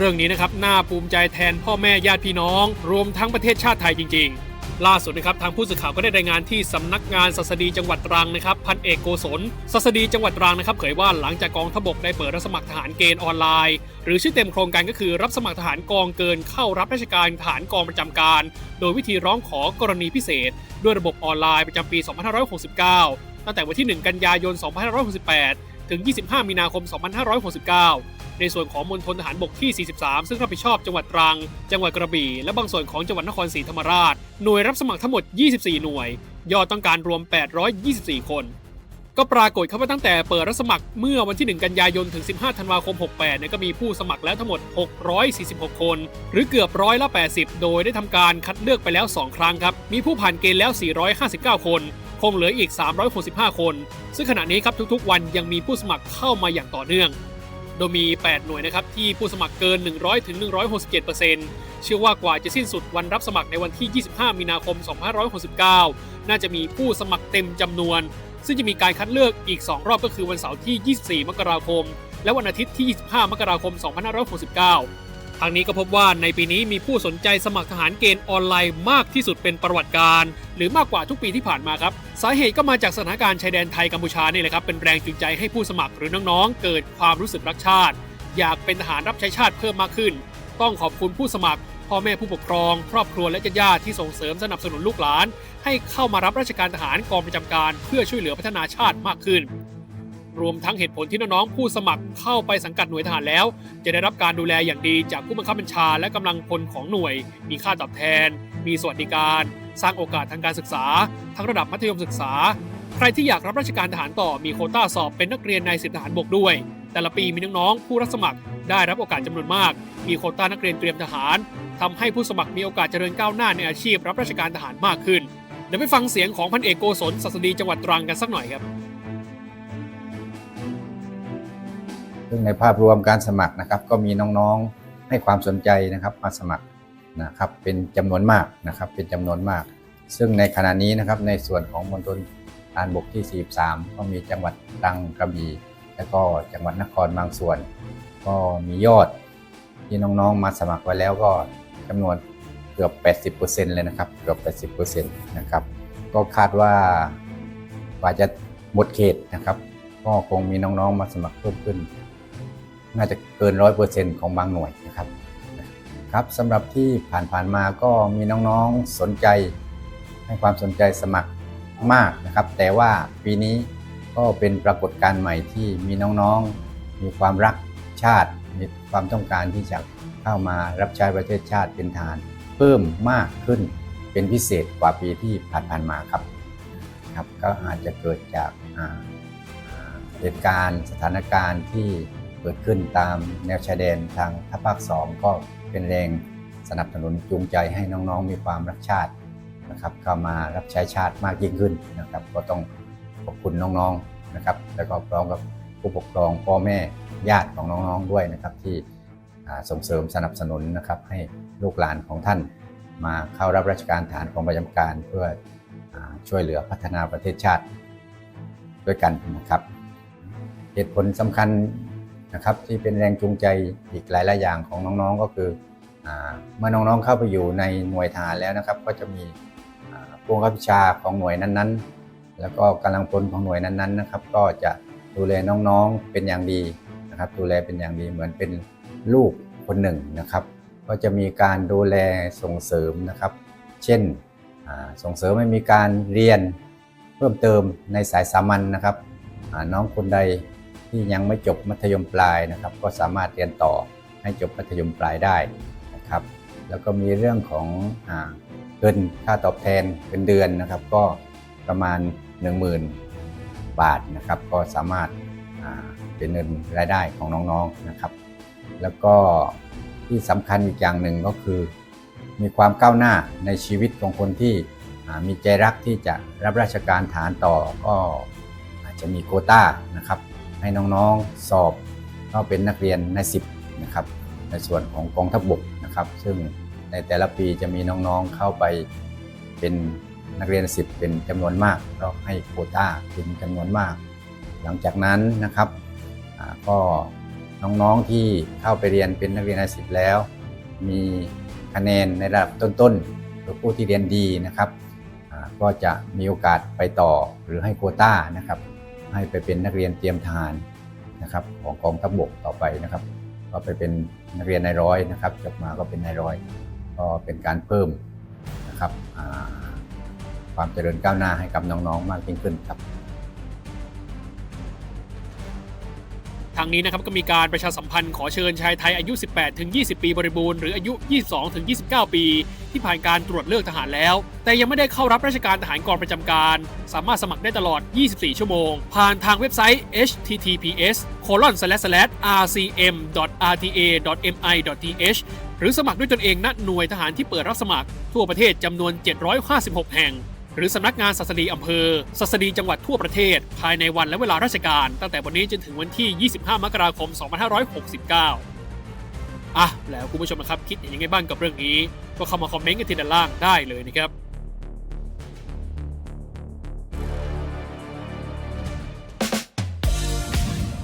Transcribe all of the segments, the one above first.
เรื่องนี้นะครับน่าภูมิใจแทนพ่อแม่ญาติพี่น้อง รวมทั้งประเทศชาติไทยจริง ๆล่าสุดนะครับทางผู้สื่อข่าวก็ได้รายงานที่สำนักงานศัสดีจังหวัดตรังนะครับพันเอกโกศลศัสดีจังหวัดตรังนะครับเผยว่าหลังจากกองทบกได้เปิดรับสมัครทหารเกณฑ์ออนไลน์ หรือชื่อเต็มโครงการก็คือรับสมัครทหารกองเกินเข้ารับราชการทหารกองประจำการ โดยวิธีร้องขอกรณีพิเศษ ด้วยระบบออนไลน์ประจำปี 2569 ตั้งแต่วันที่ 1 กันยายน 2568 ถึง 25 มีนาคม 2569 ในส่วนของมณฑลทหารบกที่ 43 ซึ่งรับผิดชอบจังหวัดตรัง จังหวัดกระบี่ และบางส่วนของจังหวัดนครศรีธรรมราช หน่วยรับสมัครทั้งหมด 24 หน่วย ยอดต้องการรวม 824 คน ก็ปรากฏครับว่าตั้งแต่เปิดรับสมัครเมื่อวันที่ 1 กันยายนถึง 15 ธันวาคม 68เนี่ยก็มีผู้สมัครแล้วทั้งหมด 646 คน หรือเกือบร้อยละ 80 โดยได้ทำการคัดเลือกไปแล้ว 2 ครั้งครับ มีผู้ผ่านเกณฑ์แล้ว 459 คนคงเหลืออีก 365 คน ซึ่งขณะนี้ครับทุกๆ วันยังมีผู้สมัครเข้ามาอย่างต่อเนื่อง โดยมี 8 หน่วยนะครับที่ผู้สมัครเกิน 100ถึง167%เชื่อว่ากว่าจะสิ้นสุดวันรับสมัครในวันที่ 25 มีนาคม 2569 น่าจะมีผู้สมัครเต็มจำนวน ซึ่งจะมีการคัดเลือกอีก 2 รอบก็คือวันเสาร์ที่ 24 มกราคม และวันอาทิตย์ที่ 25 มกราคม 2569 ทางนี้ก็พบว่าในปีนี้มีผู้สนใจสมัครทหารเกณฑ์ออนไลน์มากที่สุดเป็นประวัติการ หรือมากกว่าทุกปีที่ผ่านมาครับ สาเหตุก็มาจากสถานการณ์ชายแดนไทยกัมพูชานี่แหละครับ เป็นแรงจูงใจให้ผู้สมัครหรือน้องๆ เกิดความรู้สึกรักชาติ อยากเป็นทหารรับใช้ชาติเพิ่มมากขึ้น ต้องขอบคุณผู้สมัคร พ่อแม่ผู้ปกครอง ครอบครัวและญาติที่ส่งเสริมสนับสนุนลูกหลาน ให้เข้ามารับราชการทหารกองประจำการ เพื่อช่วยเหลือพัฒนาชาติมากขึ้น รวมทั้งเหตุผลที่น้องๆผู้สมัครเข้าไปสังกัดหน่วยทหารแล้ว จะได้รับการดูแลอย่างดีจากผู้บังคับบัญชาและกำลังพลของหน่วย มีค่าตอบแทน มีสวัสดิการ สร้างโอกาสทางการศึกษา ทั้งระดับมัธยมศึกษา ใครที่อยากรับราชการทหารต่อมีโคต้าสอบเป็นนักเรียนในสิบทหารบกด้วย แต่ละปีมีน้องๆผู้รับสมัครได้รับโอกาสจำนวนมาก มีโคต้านักเรียนเตรียมทหารทำให้ผู้สมัครมีโอกาสเจริญก้าวหน้าในอาชีพรับราชการทหารมากขึ้นเดี๋ยวไปฟังเสียงของพันเอกโกศลศัสดีจังหวัดตรังกันสักหน่อยครับ ซึ่งในภาพรวมการสมัครนะครับ ก็มีน้องๆให้ความสนใจนะครับมาสมัครนะครับเป็นจำนวนมากนะครับเป็นจำนวนมาก ซึ่งในขณะนี้นะครับในส่วนของมณฑลทหารบกที่ 43 ก็มีจังหวัดตรังกระบี่และก็จังหวัดนครบางส่วน ก็มียอดที่น้องๆมาสมัครไว้แล้วก็จำนวนเกือบ 80%เลยนะครับเกือบ80%นะครับก็คาดว่ากว่าจะหมดเขตนะครับ ก็คงมีน้องๆมาสมัครเพิ่มขึ้น น่าจะเกินร้อยเปอร์เซ็นต์ของบางหน่วยนะครับ ครับสำหรับที่ผ่านๆมาก็มีน้องๆสนใจ ให้ความสนใจสมัครมากนะครับ แต่ว่าปีนี้ก็เป็นปรากฏการณ์ใหม่ที่มีน้องๆ มีความรักชาติ มีความต้องการที่จะเข้ามารับใช้ประเทศชาติเป็นทหารเพิ่มมากขึ้นเป็นพิเศษกว่าปีที่ผ่านๆมาครับครับ ก็อาจจะเกิดจากเหตุการณ์สถานการณ์ที่ เกิดขึ้นตามแนวชายแดนทางทัพภาคสองก็เป็นแรงสนับสนุนจูงใจให้น้องๆ มีความรักชาตินะครับเข้ามารับใช้ชาติมากยิ่งขึ้นนะครับ ก็ต้องขอบคุณน้องๆนะครับ แล้วก็พร้อมกับผู้ปกครองพ่อแม่ญาติของน้องๆด้วยนะครับ ที่ส่งเสริมสนับสนุนนะครับให้ลูกหลานของท่าน มาเข้ารับราชการฐานกองประจำการเพื่ออช่วยเหลือพัฒนาประเทศชาติด้วยกันนะครับ เหตุผลสำคัญ นะครับที่เป็นแรงจูงใจอีกหลายๆอย่างของน้องๆก็คือเมื่อน้องๆเข้าไปอยู่ในหน่วยทหารแล้วนะครับ ก็จะมีผู้บังคับบัญชาของหน่วยนั้นๆ แล้วก็กำลังพลของหน่วยนั้นๆนะครับ ก็จะดูแลน้องๆเป็นอย่างดีนะครับ ดูแลเป็นอย่างดีเหมือนเป็นลูกคนหนึ่งนะครับ ก็จะมีการดูแลส่งเสริมนะครับ เช่นส่งเสริมให้มีการเรียนเพิ่มเติมในสายสามัญนะครับน้องคนใด ที่ยังไม่จบมัธยมปลายนะครับ ก็สามารถเรียนต่อให้จบมัธยมปลายได้นะครับ แล้วก็มีเรื่องของเงินค่าตอบแทนเป็นเดือนนะครับ ก็ประมาณ 10,000 บาทนะครับ ก็สามารถาเป็นเงินรายได้ของน้องๆนะครับ แล้วก็ที่สำคัญอีกอย่างหนึ่งก็คือ มีความก้าวหน้าในชีวิตของคนที่มีใจรักที่จะรับราชการฐานต่อก็อาจจะมีโคต้านะครับ ให้น้องๆสอบก็เป็นนักเรียนใน10นะครับในส่วนของกองทัพบกนะครับ ซึ่งในแต่ละปีจะมีน้องๆเข้าไปเป็นนักเรียน 10 เป็นจำนวนมากก็ให้โควต้าเป็นจำนวนมาก หลังจากนั้นนะครับก็น้องๆที่เข้าไปเรียนเป็นนักเรียนอาชีพแล้ว มีคะแนนในระดับต้นๆหรือผู้ที่เรียนดีนะครับก็จะมีโอกาสไปต่อหรือให้โควต้านะครับ ให้ไปเป็นนักเรียนเตรียมทหารนะครับของกองทัพบกต่อไปนะครับ ก็ไปเป็นนักเรียนนายร้อยนะครับจบมาก็เป็นนายร้อย ก็เป็นการเพิ่มนะครับความเจริญก้าวหน้าให้กับน้องๆมากยิ่งขึ้นครับ ทางนี้นะครับก็มีการประชาสัมพันธ์ขอเชิญชายไทยอายุ 18 ถึง 20 ปีบริบูรณ์หรืออายุ 22 ถึง 29 ปี ที่ผ่านการตรวจเลือกทหารแล้ว แต่ยังไม่ได้เข้ารับราชการทหารกองประจำการ สามารถสมัครได้ตลอด 24 ชั่วโมง ผ่านทางเว็บไซต์ https rcm.rta.mi.th หรือสมัครด้วยตนเองณหน่วยทหารที่เปิดรับสมัคร ทั่วประเทศจำนวน 756 แห่ง หรือสำนักงานศัสดีอำเภอศัสดีจังหวัดทั่วประเทศ ภายในวันและเวลาราชการ ตั้งแต่วันนี้จนถึงวันที่ 25 มกราคม 2569 อะ แล้วคุณผู้ชมนะครับ คิดเห็นยังไงบ้างกับเรื่องนี้ ก็เข้ามาคอมเมนต์กันที่ด้านล่างได้เลยนะครับ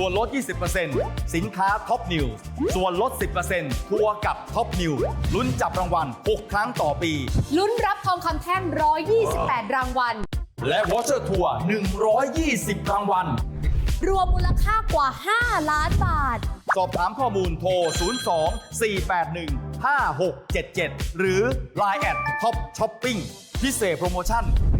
ส่วนลด 20%สินค้าท็อปนิวส่วนลด 10%ทัวร์กับท็อปนิวลุ้นจับรางวัล 6 ครั้งต่อปี ลุ้นรับทองคำแท่ง 128 รางวัล และวอเชอร์ทัวร์ 120 รางวัล รวมมูลค่ากว่า 5 ล้านบาท สอบถามข้อมูลโทร 02 481 5677 หรือ Line แอดท็อปช้อปปิ้งพิเศษโปรโมชั่นถึ